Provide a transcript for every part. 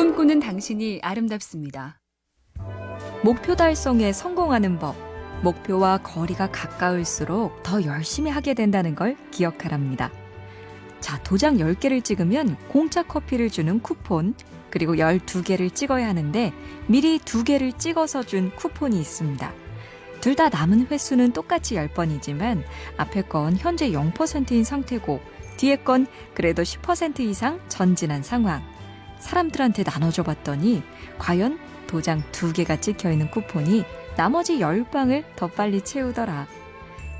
꿈꾸는 당신이 아름답습니다. 목표 달성에 성공하는 법. 목표와 거리가 가까울수록 더 열심히 하게 된다는 걸 기억하랍니다. 자, 도장 10개를 찍으면 공짜 커피를 주는 쿠폰, 그리고 12개를 찍어야 하는데 미리 2개를 찍어서 준 쿠폰이 있습니다. 둘 다 남은 횟수는 똑같이 10번이지만 앞에 건 현재 0%인 상태고 뒤에 건 그래도 10% 이상 전진한 상황. 사람들한테 나눠줘 봤더니 과연 도장 두 개가 찍혀 있는 쿠폰이 나머지 10방을 더 빨리 채우더라.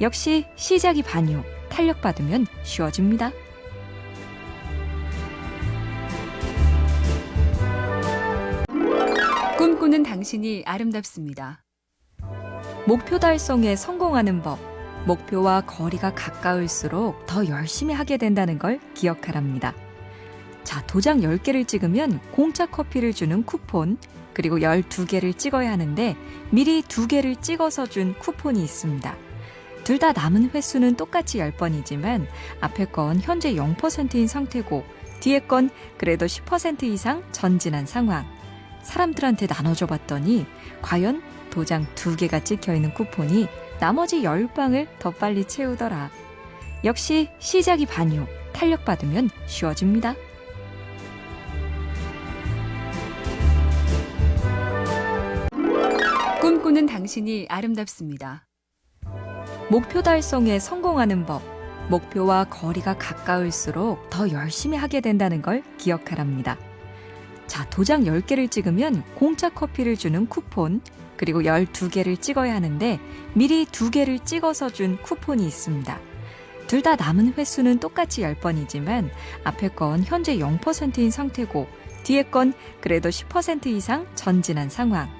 역시 시작이 반요. 탄력 받으면 쉬워집니다. 꿈꾸는 당신이 아름답습니다. 목표 달성에 성공하는 법. 목표와 거리가 가까울수록 더 열심히 하게 된다는 걸 기억하랍니다. 자, 도장 10개를 찍으면 공짜 커피를 주는 쿠폰, 그리고 12개를 찍어야 하는데 미리 2개를 찍어서 준 쿠폰이 있습니다. 둘 다 남은 횟수는 똑같이 10번이지만 앞에 건 현재 0%인 상태고 뒤에 건 그래도 10% 이상 전진한 상황. 사람들한테 나눠줘 봤더니 과연 도장 두 개가 찍혀 있는 쿠폰이 나머지 10방을 더 빨리 채우더라. 역시 시작이 반요. 탄력 받으면 쉬워집니다. 꿈꾸는 당신이 아름답습니다. 목표 달성에 성공하는 법. 목표와 거리가 가까울수록 더 열심히 하게 된다는 걸 기억하랍니다. 자, 도장 10개를 찍으면 공짜 커피를 주는 쿠폰, 그리고 12개를 찍어야 하는데 미리 2개를 찍어서 준 쿠폰이 있습니다. 둘 다 남은 횟수는 똑같이 10번이지만 앞에 건 현재 0%인 상태고 뒤에 건 그래도 10% 이상 전진한 상황.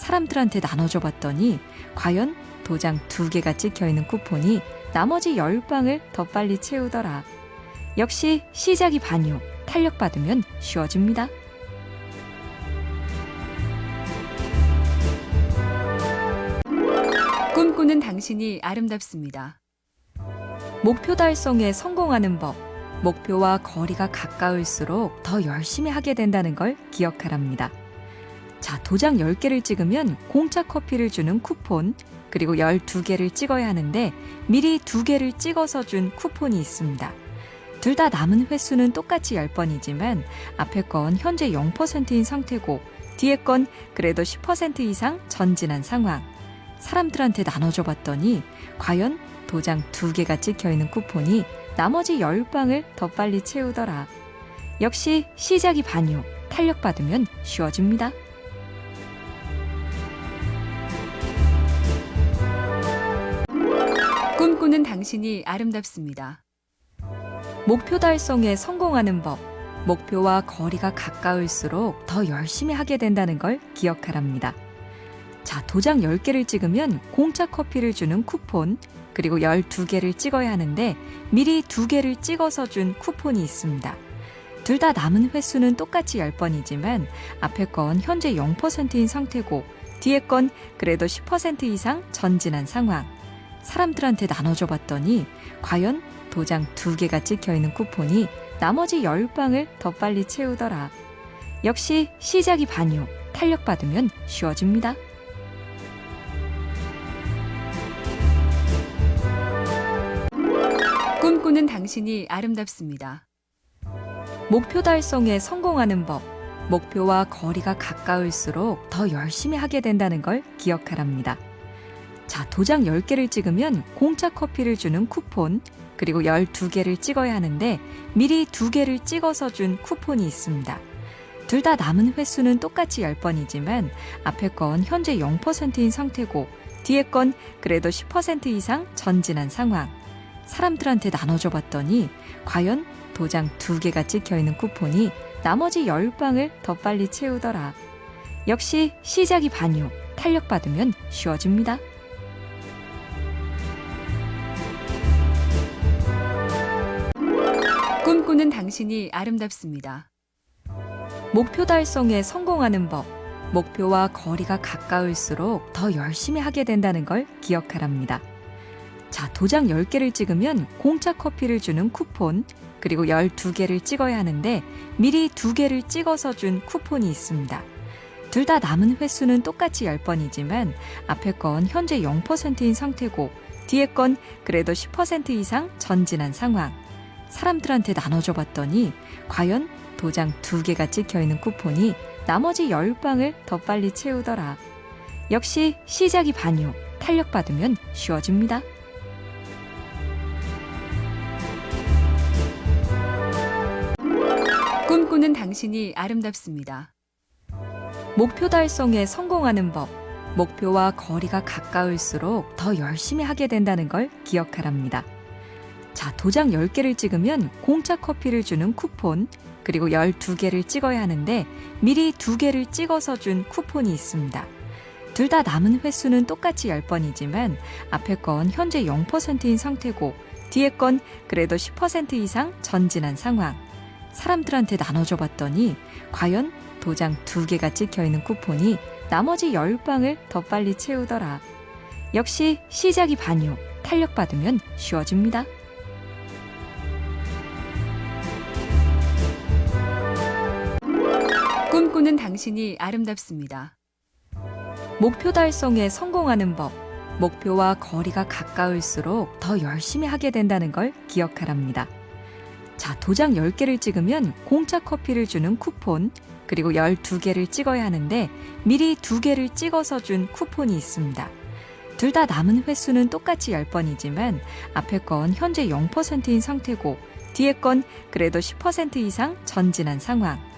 사람들한테 나눠줘 봤더니 과연 도장 두 개가 찍혀 있는 쿠폰이 나머지 10방을 더 빨리 채우더라. 역시 시작이 반요. 탄력 받으면 쉬워집니다. 꿈꾸는 당신이 아름답습니다. 목표 달성에 성공하는 법. 목표와 거리가 가까울수록 더 열심히 하게 된다는 걸 기억하랍니다. 자, 도장 10개를 찍으면 공짜 커피를 주는 쿠폰, 그리고 12개를 찍어야 하는데 미리 2개를 찍어서 준 쿠폰이 있습니다. 둘 다 남은 횟수는 똑같이 10번이지만 앞에 건 현재 0%인 상태고 뒤에 건 그래도 10% 이상 전진한 상황. 사람들한테 나눠줘 봤더니 과연 도장 두 개가 찍혀 있는 쿠폰이 나머지 10방을 더 빨리 채우더라. 역시 시작이 반요. 탄력 받으면 쉬워집니다. 꿈꾸는 당신이 아름답습니다. 목표 달성에 성공하는 법. 목표와 거리가 가까울수록 더 열심히 하게 된다는 걸 기억하랍니다. 자, 도장 10개를 찍으면 공짜 커피를 주는 쿠폰, 그리고 12개를 찍어야 하는데 미리 2개를 찍어서 준 쿠폰이 있습니다. 둘 다 남은 횟수는 똑같이 10번이지만 앞에 건 현재 0%인 상태고 뒤에 건 그래도 10% 이상 전진한 상황. 사람들한테 나눠줘 봤더니 과연 도장 두 개가 찍혀 있는 쿠폰이 나머지 10방을 더 빨리 채우더라. 역시 시작이 반요. 탄력 받으면 쉬워집니다. 꿈꾸는 당신이 아름답습니다. 목표 달성에 성공하는 법. 목표와 거리가 가까울수록 더 열심히 하게 된다는 걸 기억하랍니다. 자, 도장 10개를 찍으면 공짜 커피를 주는 쿠폰, 그리고 12개를 찍어야 하는데 미리 2개를 찍어서 준 쿠폰이 있습니다. 둘 다 남은 횟수는 똑같이 10번이지만 앞에 건 현재 0%인 상태고 뒤에 건 그래도 10% 이상 전진한 상황. 사람들한테 나눠줘 봤더니 과연 도장 두 개가 찍혀 있는 쿠폰이 나머지 10방을 더 빨리 채우더라. 역시 시작이 반요. 탄력 받으면 쉬워집니다. 꿈꾸는 당신이 아름답습니다. 목표 달성에 성공하는 법. 목표와 거리가 가까울수록 더 열심히 하게 된다는 걸 기억하랍니다. 자, 도장 10개를 찍으면 공짜 커피를 주는 쿠폰, 그리고 12개를 찍어야 하는데 미리 2개를 찍어서 준 쿠폰이 있습니다. 둘 다 남은 횟수는 똑같이 10번이지만 앞에 건 현재 0%인 상태고 뒤에 건 그래도 10% 이상 전진한 상황. 사람들한테 나눠줘 봤더니 과연 도장 2개가 찍혀 있는 쿠폰이 나머지 10방을 더 빨리 채우더라. 역시 시작이 반요. 탄력 받으면 쉬워집니다. 꿈꾸는 당신이 아름답습니다. 목표 달성에 성공하는 법. 목표와 거리가 가까울수록 더 열심히 하게 된다는 걸 기억하랍니다. 자, 도장 10개를 찍으면 공짜 커피를 주는 쿠폰, 그리고 12개를 찍어야 하는데 미리 2개를 찍어서 준 쿠폰이 있습니다. 둘 다 남은 횟수는 똑같이 10번이지만 앞에 건 현재 0%인 상태고 뒤에 건 그래도 10% 이상 전진한 상황. 사람들한테 나눠줘 봤더니 과연 도장 2개가 찍혀 있는 쿠폰이 나머지 10방을 더 빨리 채우더라. 역시 시작이 반요. 탄력 받으면 쉬워집니다. 꿈꾸는 당신이 아름답습니다. 목표 달성에 성공하는 법. 목표와 거리가 가까울수록 더 열심히 하게 된다는 걸 기억하랍니다. 자, 도장 10개를 찍으면 공짜 커피를 주는 쿠폰, 그리고 12개를 찍어야 하는데 미리 2개를 찍어서 준 쿠폰이 있습니다. 둘 다 남은 횟수는 똑같이 10번이지만 앞에 건 현재 0%인 상태고 뒤에 건 그래도 10% 이상 전진한 상황.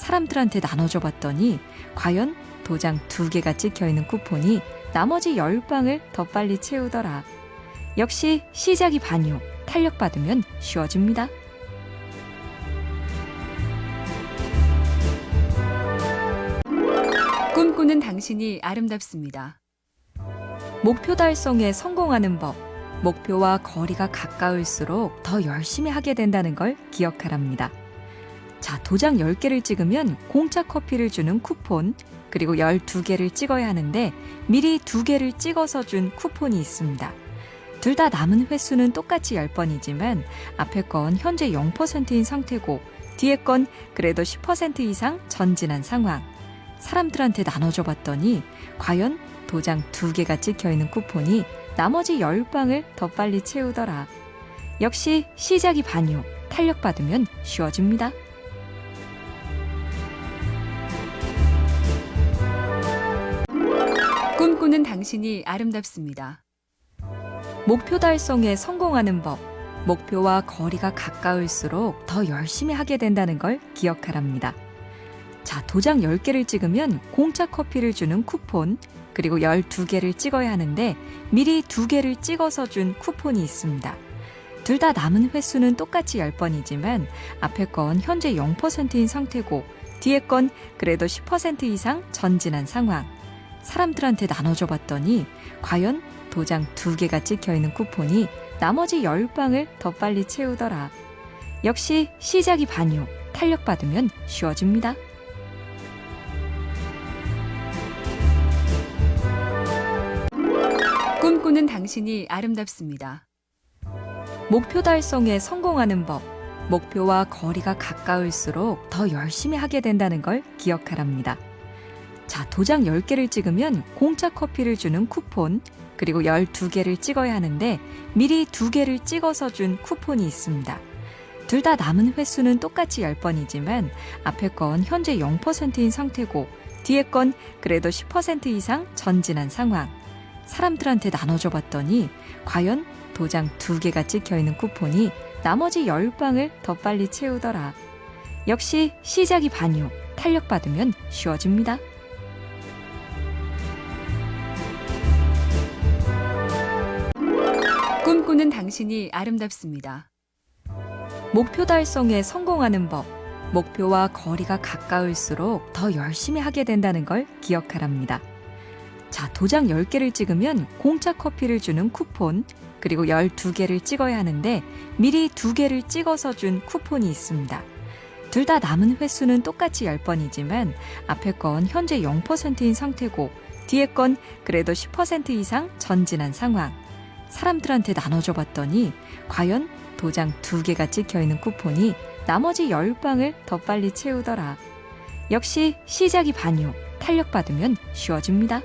사람들한테 나눠줘 봤더니 과연 도장 2개가 찍혀 있는 쿠폰이 나머지 10방을 더 빨리 채우더라. 역시 시작이 반요. 탄력 받으면 쉬워집니다. 꿈꾸는 당신이 아름답습니다. 목표 달성에 성공하는 법. 목표와 거리가 가까울수록 더 열심히 하게 된다는 걸 기억하랍니다. 자, 도장 10개를 찍으면 공짜 커피를 주는 쿠폰, 그리고 12개를 찍어야 하는데 미리 2개를 찍어서 준 쿠폰이 있습니다. 둘 다 남은 횟수는 똑같이 10번이지만 앞에 건 현재 0%인 상태고 뒤에 건 그래도 10% 이상 전진한 상황. 사람들한테 나눠줘 봤더니 과연 도장 2개가 찍혀 있는 쿠폰이 나머지 10방을 더 빨리 채우더라. 역시 시작이 반요. 탄력 받으면 쉬워집니다. 꿈꾸는 당신이 아름답습니다. 목표 달성에 성공하는 법. 목표와 거리가 가까울수록 더 열심히 하게 된다는 걸 기억하랍니다. 자, 도장 10개를 찍으면 공짜 커피를 주는 쿠폰, 그리고 12개를 찍어야 하는데 미리 2개를 찍어서 준 쿠폰이 있습니다. 둘 다 남은 횟수는 똑같이 10번이지만 앞에 건 현재 0%인 상태고 뒤에 건 그래도 10% 이상 전진한 상황. 사람들한테 나눠줘 봤더니 과연 도장 2개가 찍혀 있는 쿠폰이 나머지 10방을 더 빨리 채우더라. 역시 시작이 반요. 탄력 받으면 쉬워집니다. 꿈꾸는 당신이 아름답습니다. 목표 달성에 성공하는 법. 목표와 거리가 가까울수록 더 열심히 하게 된다는 걸 기억하랍니다. 자, 도장 10개를 찍으면 공짜 커피를 주는 쿠폰, 그리고 12개를 찍어야 하는데 미리 2개를 찍어서 준 쿠폰이 있습니다. 둘 다 남은 횟수는 똑같이 10번이지만 앞에 건 현재 0%인 상태고 뒤에 건 그래도 10% 이상 전진한 상황. 사람들한테 나눠줘 봤더니 과연 도장 2개가 찍혀 있는 쿠폰이 나머지 10방을 더 빨리 채우더라. 역시 시작이 반요. 탄력 받으면 쉬워집니다. 꿈꾸는 당신이 아름답습니다. 목표 달성에 성공하는 법. 목표와 거리가 가까울수록 더 열심히 하게 된다는 걸 기억하랍니다. 자, 도장 10개를 찍으면 공짜 커피를 주는 쿠폰, 그리고 12개를 찍어야 하는데 미리 2개를 찍어서 준 쿠폰이 있습니다. 둘 다 남은 횟수는 똑같이 10번이지만 앞에 건 현재 0%인 상태고 뒤에 건 그래도 10% 이상 전진한 상황. 사람들한테 나눠줘 봤더니 과연 도장 두 개가 찍혀 있는 쿠폰이 나머지 10방을 더 빨리 채우더라. 역시 시작이 반요. 탄력 받으면 쉬워집니다.